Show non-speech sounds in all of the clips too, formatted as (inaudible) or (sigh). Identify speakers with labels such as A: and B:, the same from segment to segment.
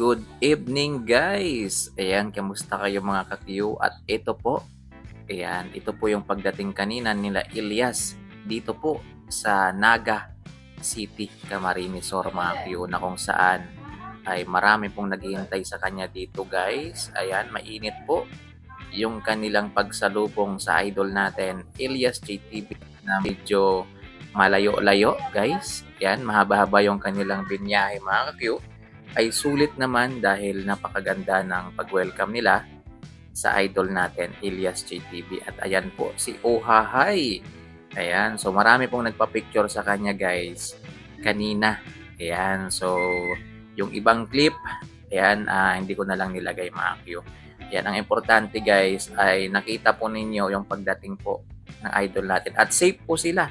A: Good evening guys! Ayan, kamusta kayo mga kakyu? At ito po, ayan, ito po yung pagdating kanina nila Ilyas dito po sa Naga City, Camarines Sur mga kakyu na kung saan ay marami pong naghihintay sa kanya dito guys. Ayan, mainit po yung kanilang pagsalubong sa idol natin, Ilyas JTV na medyo malayo-layo guys. Yan, mahaba-haba yung kanilang binyahe mga kakyu ay sulit naman dahil napakaganda ng pag-welcome nila sa idol natin, Ilyas JTV. At ayan po, si Ohahay. Ayan, so marami pong nagpa-picture sa kanya guys kanina. Ayan, so yung ibang clip, ayan, ah, hindi ko na lang nilagay mga Q. Ayan, ang importante guys ay nakita po ninyo yung pagdating po ng idol natin. At safe po sila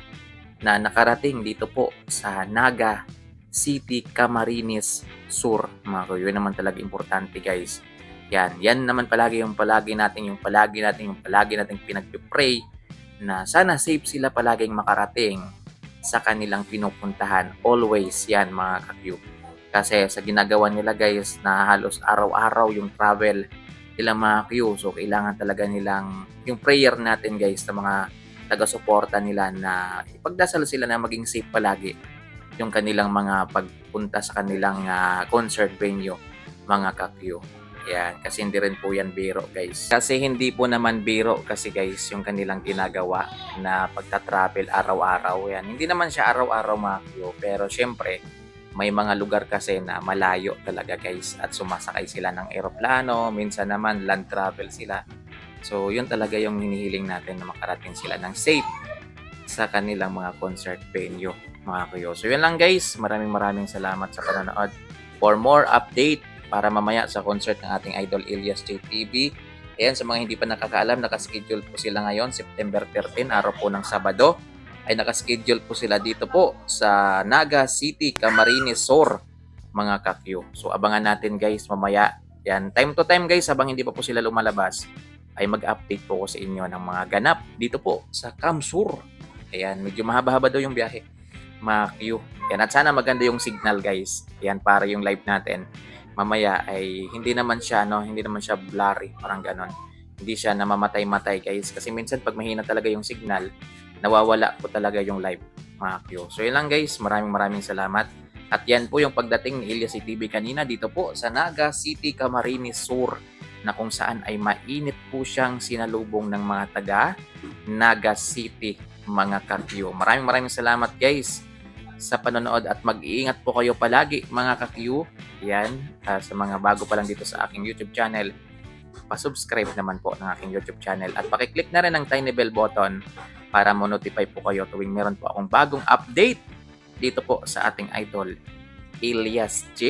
A: na nakarating dito po sa Naga City, Camarines Sur. Mga kuya, yun naman talaga importante guys. Yan, yan naman palagi yung palagi natin, yung palagi natin, yung palagi natin pinag-pray na sana safe sila palaging makarating sa kanilang pinupuntahan. Always yan mga kakyu. Kasi sa ginagawa nila guys na halos araw-araw yung travel nila mga kakyu. So kailangan talaga nilang yung prayer natin guys sa mga taga-suporta nila na ipagdasal sila na maging safe palagi yung kanilang mga pagpunta sa kanilang ah, concert venue, mga kakyo. Yan, kasi hindi rin po yan biro, guys. Kasi hindi po naman biro kasi guys, yung kanilang ginagawa na pagta-travel araw-araw. Yan, hindi naman siya araw-araw mga kakyo, pero syempre, may mga lugar kasi na malayo talaga guys at sumasakay sila ng eroplano, minsan naman land travel sila. So, yun talaga yung hinihiling natin na makarating sila ng safe sa kanilang mga concert venue mga kuyo. So yun lang guys, maraming maraming salamat sa panonood. For more update para mamaya sa concert ng ating idol Ilyas JTV. Ayan, sa mga hindi pa nakakaalam, nakaschedule po sila ngayon, September 13, araw po ng Sabado. Ay nakaschedule po sila dito po sa Naga City, Camarines Sur, mga kakyo. So abangan natin guys mamaya. Yan, time to time guys, habang hindi pa po sila lumalabas, ay mag-update po ko sa inyo ng mga ganap dito po sa Kamsur. Ayan, medyo mahaba-haba daw yung biyahe Q. Yan, at sana maganda yung signal guys. Yan para yung live natin. Mamaya ay hindi naman siya no, hindi naman siya blurry, parang ganon. Hindi siya namamatay-matay guys kasi minsan pag mahina talaga yung signal, nawawala po talaga yung live mga Q. So yun lang guys, maraming maraming salamat. At yan po yung pagdating ni Ilyas TV kanina dito po sa Naga City, Camarines Sur na kung saan ay mainit po siyang sinalubong ng mga taga Naga City mga kakyo. Maraming maraming salamat guys sa panonood at mag-iingat po kayo palagi mga kakyu. Yan, ah, sa mga bago pa lang dito sa aking YouTube channel, pa-subscribe naman po ng aking YouTube channel at pakiclick na rin ang tiny bell button para mo-notify po kayo tuwing meron po akong bagong update dito po sa ating idol Elias J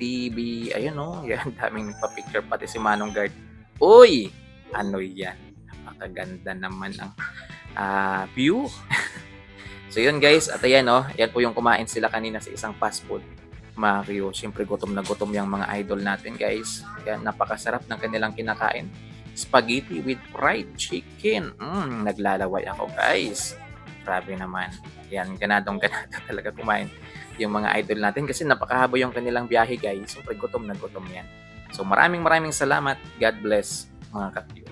A: TV. Ayun oh, (laughs) yan daming nagpa-picture pati si Manong Guard. Uy, ano yan? Napakaganda naman ang ah, view. (laughs) So yun guys, at ayan oh, yan po yung kumain sila kanina sa isang fast food. Mario, siyempre gutom na gutom yung mga idol natin guys. Yan, napakasarap ng kanilang kinakain. Spaghetti with fried chicken. Mm, naglalaway ako guys. Grabe naman. Yan, ganadong (laughs) ganado talaga kumain yung mga idol natin kasi napakahaba yung kanilang biyahe guys. Siyempre gutom na gutom yan. So maraming maraming salamat. God bless mga kapyo.